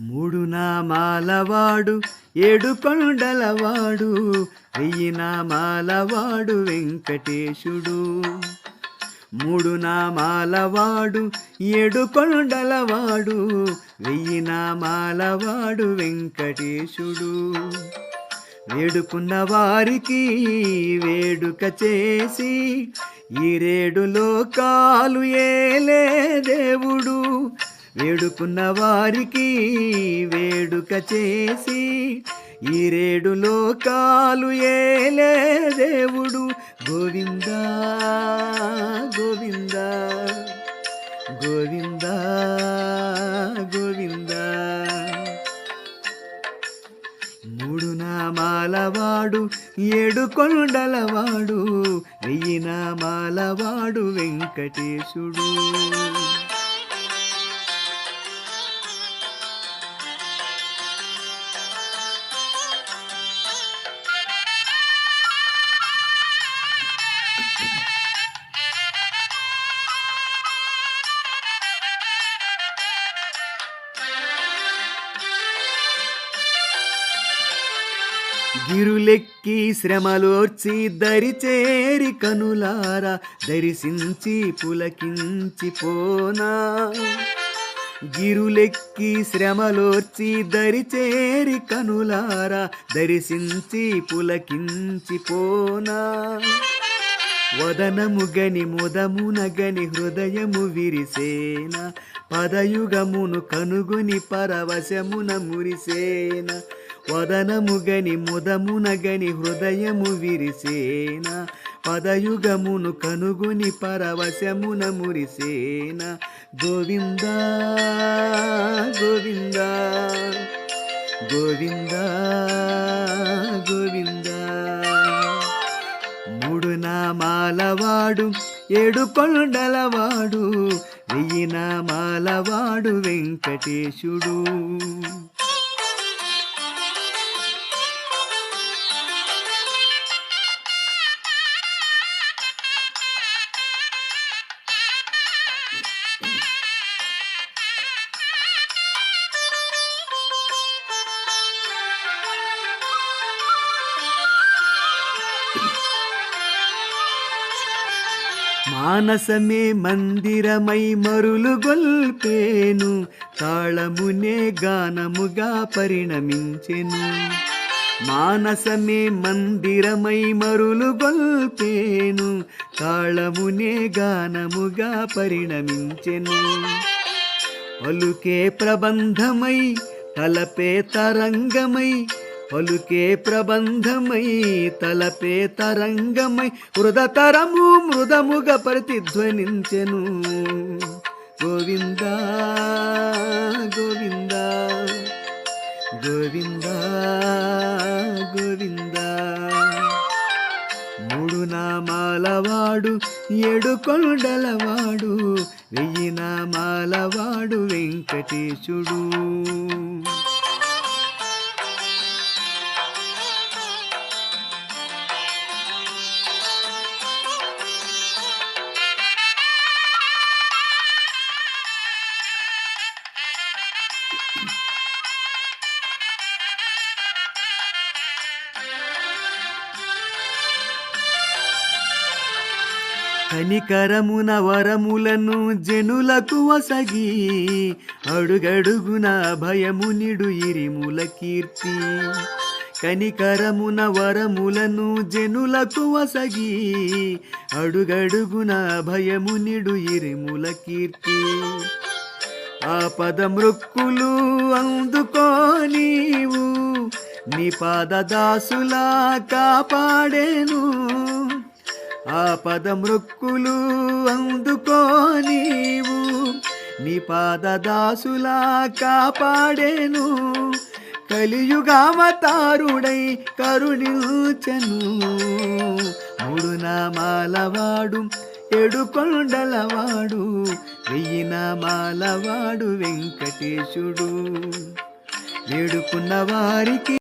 మూడు నామాలవాడు ఏడు కొండలవాడు వెయ్యి నామాలవాడు వెంకటేశుడు. మూడు నామాలవాడు ఏడు కొండలవాడు వెయ్యి నామాలవాడు వెంకటేశుడు. వేడుకున్న వారికి వేడుక చేసి ఈ రేడు లోకాలు ఏలే దేవుడు. వేడుకున్న వారికి వేడుక చేసి ఈ రేడు లోకాలు ఏలే దేవుడు. గోవింద గోవింద గోవింద గోవింద. మూడు నామాలవాడు ఏడు కొండలవాడు వెయ్యి నామాలవాడు వెంకటేశుడు. గిరులెక్కి శ్రమలోర్చి దరిచేరి కనులారా దర్శించి పులకించి పోనా. గిరులెక్కి శ్రమలోర్చి దరిచేరి కనులారా దర్శించి పులకించి పోనా. ముదమున గని హృదయము విరిసేన పదయుగమును కనుగొని పరవశమున మురిసేన. వదనముగని ముదమునగని హృదయము విరిసేన? పదయుగమును కనుగొని పరవశమున మురిసేన? గోవింద గోవింద గోవింద గోవింద. మూడు నామాలవాడు ఏడు కొండలవాడు వెయ్యి నామాలవాడు వెంకటేశుడు. మానసమే మందిరమై మరులు గొల్పేను తాళమునే గానముగా పరిణమించెను. మానసమే మందిరమై మరులు గొల్పేను తాళమునే గానముగా పరిణమించెను. పలుకే ప్రబంధమై తలపే తరంగమై పలుకే ప్రబంధమై తలపే తరంగమై హృదతరము మృదముగ ప్రతిధ్వనించెను. గోవింద గోవింద గోవింద గోవింద. మూడు నామాలవాడు ఏడు కొండలవాడు వెయ్యి నామాలవాడు వెంకటేశుడు. కనికరమున వరములను జనులకు వసగి అడుగడుగున భయము నిడు ఇరిముల కీర్తి. కనికరమున వరములను జనులకు వసగి అడుగడుగున భయము నిడు ఇరిముల కీర్తి. ఆ పదమృక్కులు అందుకో నీవు నీ పాదదాసులా కాపాడేను. ఆ పదమృక్కులు అందుకో నీవు. నీ పాదదాసులా కాపాడేను. కలియుగామతారుడై కరుణించను. మూడు నామాలవాడు ఎడుకొండలవాడు వెయ్యి నామాలవాడు వెంకటేశుడు. వేడుకున్న వారికి